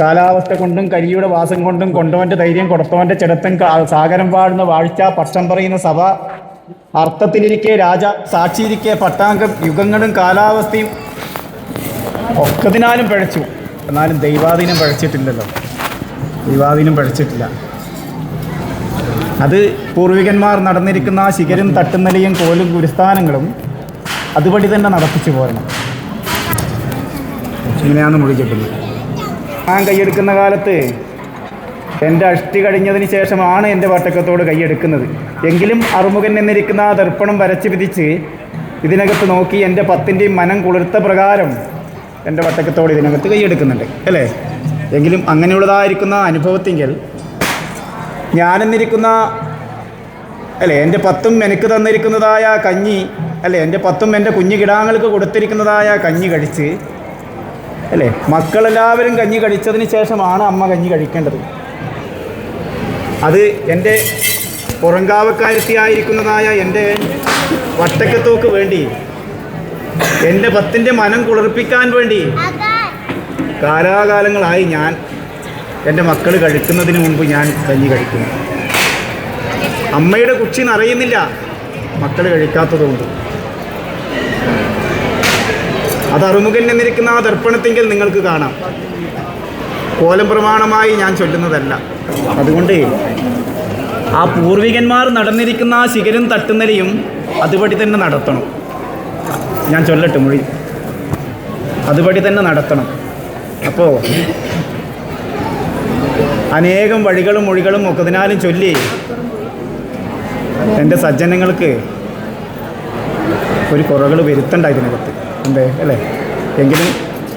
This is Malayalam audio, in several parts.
കാലാവസ്ഥ കൊണ്ടും കരിയുടെ വാസം കൊണ്ടും കൊണ്ടവന്റെ ധൈര്യം കൊടുത്തവന്റെ ചെടുത്തൻ സാഗരം പാടുന്ന വാഴ്ച പക്ഷം പറയുന്ന സഭ അർത്ഥത്തിലിരിക്കെ രാജ സാക്ഷിയിരിക്കെ പട്ടാങ്കം യുഗങ്ങളും കാലാവസ്ഥയും ഒക്കതിനാലും പഴച്ചു. എന്നാലും ദൈവാധീനം പഴച്ചിട്ടില്ലല്ലോ. ദൈവാധീനം പഴച്ചിട്ടില്ല. അത് പൂർവികന്മാർ നടന്നിരിക്കുന്ന ആ ശിഖരും തട്ടുന്നലയും കോലും ഗുരുസ്ഥാനങ്ങളും അതുപടി തന്നെ നടപ്പിച്ചു പോരണം. ഇങ്ങനെയാണ് മൊഴിച്ചിട്ടുള്ളത് ഞാൻ കൈയെടുക്കുന്ന കാലത്ത് എന്റെ അഷ്ടി കഴിഞ്ഞതിന് ശേഷമാണ് എന്റെ വട്ടക്കത്തോട് കൈയെടുക്കുന്നത്. എങ്കിലും അറുമുഖൻ എന്നിരിക്കുന്ന ആ ദർപ്പണം വരച്ച് വിധിച്ച് ഇതിനകത്ത് നോക്കി എന്റെ പത്തിന്റെയും മനം കുളിർത്ത പ്രകാരം എന്റെ വട്ടക്കത്തോട് ഇതിനകത്ത് കൈയെടുക്കുന്നുണ്ട്. അല്ലേ? എങ്കിലും അങ്ങനെയുള്ളതായിരിക്കുന്ന അനുഭവത്തിങ്കിൽ ഞാനെന്നിരിക്കുന്ന അല്ലേ എന്റെ പത്തും എനിക്ക് തന്നിരിക്കുന്നതായ കഞ്ഞി അല്ലേ എന്റെ പത്തും എന്റെ കുഞ്ഞു കിടാങ്ങൾക്ക് കൊടുത്തിരിക്കുന്നതായ കഞ്ഞി കഴിച്ച് അല്ലേ? മക്കളെല്ലാവരും കഞ്ഞി കഴിച്ചതിന് ശേഷമാണ് അമ്മ കഞ്ഞി കഴിക്കേണ്ടത്. അത് എന്റെ പുറങ്കാവക്കാരത്തിയായിരിക്കുന്നതായ എന്റെ വട്ടക്കത്തോക്ക് വേണ്ടി എന്റെ പത്തിന്റെ മനം കുളിർപ്പിക്കാൻ വേണ്ടി കാലാകാലങ്ങളായി ഞാൻ എന്റെ മക്കൾ കഴിക്കുന്നതിന് മുമ്പ് ഞാൻ കഞ്ഞി കഴിക്കുന്നു. അമ്മയുടെ കുക്ഷി നിറയുന്നില്ല. മക്കൾ കഴിക്കാത്തതുകൊണ്ട്. അത് അറുമുഖൻ എന്നിരിക്കുന്ന ആ ദർപ്പണത്തെങ്കിൽ നിങ്ങൾക്ക് കാണാം. കോലം പ്രമാണമായി ഞാൻ ചൊല്ലുന്നതല്ല. അതുകൊണ്ട് ആ പൂർവികന്മാർ നടന്നിരിക്കുന്ന ആ ശിഖരം തട്ടുന്നലിയും അതുപടി തന്നെ നടത്തണം. ഞാൻ ചൊല്ലട്ടെ മൊഴി? അതുപടി തന്നെ നടത്തണം. അപ്പോൾ അനേകം വഴികളും മൊഴികളും ഒക്കതിനാലും ചൊല്ലി എന്റെ സജ്ജനങ്ങൾക്ക് ഒരു കുറകൾ വരുത്തണ്ട ഇതിനകത്ത്. എന്തേ? അല്ലേ? എങ്കിലും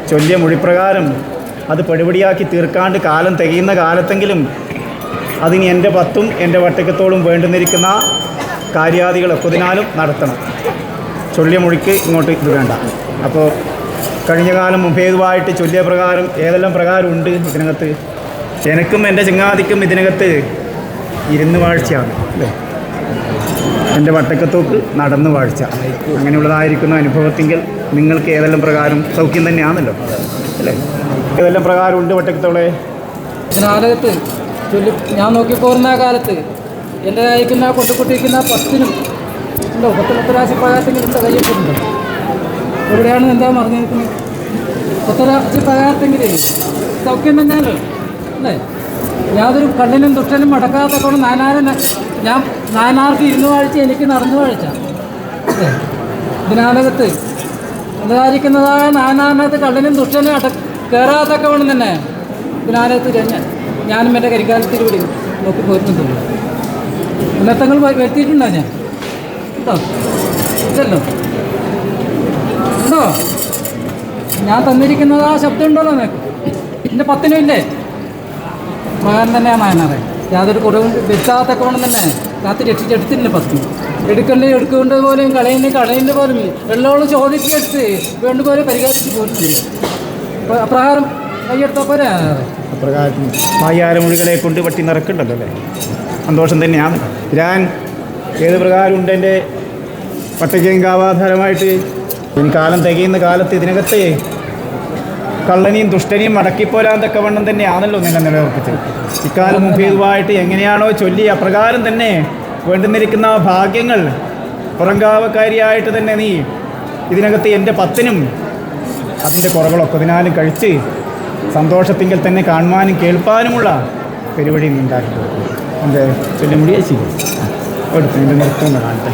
ചൊല്ലിയ മൊഴിപ്രകാരം അത് പടിപടിയാക്കി തീർക്കാണ്ട് കാലം തികയുന്ന കാലത്തെങ്കിലും അതിന് എന്റെ പത്തും എന്റെ വട്ടക്കത്തോളും വേണ്ടുന്നിരിക്കുന്ന കാര്യാദികളൊക്കെ ഇതിനാലും നടത്തണം. ചൊല്ലിയ മൊഴിക്ക് ഇങ്ങോട്ട് ഇത് വേണ്ട. അപ്പോൾ കഴിഞ്ഞ കാലം മുഭേതുവായിട്ട് ചൊല്ലിയ പ്രകാരം ഏതെല്ലാം പ്രകാരം ഉണ്ട് ഇതിനകത്ത്? എനക്കും എന്റെ ചങ്ങാതിക്കും ഇതിനകത്ത് ഇരുന്ന് വാഴ്ചയാണ്. അല്ലേ? എന്റെ വട്ടക്കത്തോക്ക് നടന്നു വാഴ്ച. അങ്ങനെയുള്ളതായിരിക്കുന്ന അനുഭവത്തിങ്കിൽ നിങ്ങൾക്ക് ഏതെല്ലാം പ്രകാരം സൗഖ്യം തന്നെയാണല്ലോ. അല്ലേ? ഏതെല്ലാം പ്രകാരം ഉണ്ട് വട്ടക്കത്തോളെ ഇതിനകത്ത് ഞാൻ നോക്കി ആ കാലത്ത് എന്റെ അയക്കുന്ന കൊണ്ടുകൊണ്ടിരിക്കുന്ന പത്തിനും ഉണ്ടോ? പത്തനത്തരാശി പത്ത് രാശി പ്രകാരത്തെങ്കിലും എന്താ കയ്യിട്ടുണ്ട് എവിടെയാണ് എന്താ മറിഞ്ഞിരിക്കുന്നത്? പത്ത് പ്രകാരത്തെങ്കിലും സൗഖ്യം തന്നെയാണ് അല്ലേ? യാതൊരു കണ്ണിനും ദുഷ്ടനും അടക്കാത്തപ്പോൾ നാനാരൻ ഞാൻ നാനാർക്ക് ഇരുന്ന് വാഴ്ച എനിക്ക് നടന്നു വാഴ്ച അല്ലേ? ഇതിനകത്ത് എന്തായിരിക്കുന്നതായ നാനാനകത്ത് കള്ളിനും ദുഷ്ടനും അട കയറാത്തൊക്കെ വേണം തന്നെ ഇതിനകത്ത് കഴിഞ്ഞാൽ ഞാനും എന്റെ കരിക്കാലത്തിൽ കൂടി നോക്കി പോയിട്ടുണ്ടല്ലോ ഉന്നത്തങ്ങൾ വരുത്തിയിട്ടുണ്ടോ ഞാൻ? ഉണ്ടോ? ഇല്ലല്ലോ. ഉണ്ടോ? ഞാൻ തന്നിരിക്കുന്നത് ശബ്ദം ഉണ്ടല്ലോ നിനക്ക്. എന്റെ പത്തിനും ഇല്ലേ മകൻ തന്നെയാണ് നായനാറെ യാതൊരു കുറവും വെച്ചാത്തൊക്കെ വേണം തന്നെ കാത്ത് രക്ഷിച്ചെടുത്തില്ല പത്തി എടുക്കണ്ടേ എടുക്കേണ്ടത് പോലും കളയുന്ന കളയുന്ന പോലും വെള്ളോളം ചോദിച്ചെടുത്ത് വേണ്ട പോലെ പരിഹരിച്ച് അപ്പോൾ അപ്രകാരം കൈയെടുത്താൽ പോരെ. അപ്രകാരം മായാരമൊഴികളെ കൊണ്ട് പട്ടി നിറക്കുന്നുണ്ടല്ലോ അല്ലേ? സന്തോഷം തന്നെയാണ്. ഞാൻ ഏത് പ്രകാരം ഉണ്ട് എന്റെ പട്ടക്കേങ്കാവാധാരമായിട്ട് ഇനി കാലം തികയുന്ന കാലത്ത് ഇതിനകത്ത് കള്ളനെയും ദുഷ്ടനെയും മടക്കിപ്പോരാൻ തക്കവണ്ണം തന്നെയാണല്ലോ നിങ്ങൾ നിലനിർത്തിച്ചത് ഇക്കാലം മുഖേതുവായിട്ട് എങ്ങനെയാണോ ചൊല്ലി അപ്രകാരം തന്നെ വേണ്ടുന്നിരിക്കുന്ന ഭാഗ്യങ്ങൾ പുറങ്കാവക്കാരിയായിട്ട് തന്നെ നീ ഇതിനകത്ത് എന്റെ പത്തിനും അതിന്റെ കുറവുകളൊക്കെ ഇതിനാലും കഴിച്ച് സന്തോഷത്തിങ്കിൽ തന്നെ കാണുവാനും കേൾപ്പാനുമുള്ള പരിപാടി നീ ഉണ്ടാക്കി എന്റെ ചൊല്ലി ശരി എടുത്ത് എന്റെ നൃത്തം കാണട്ടെ.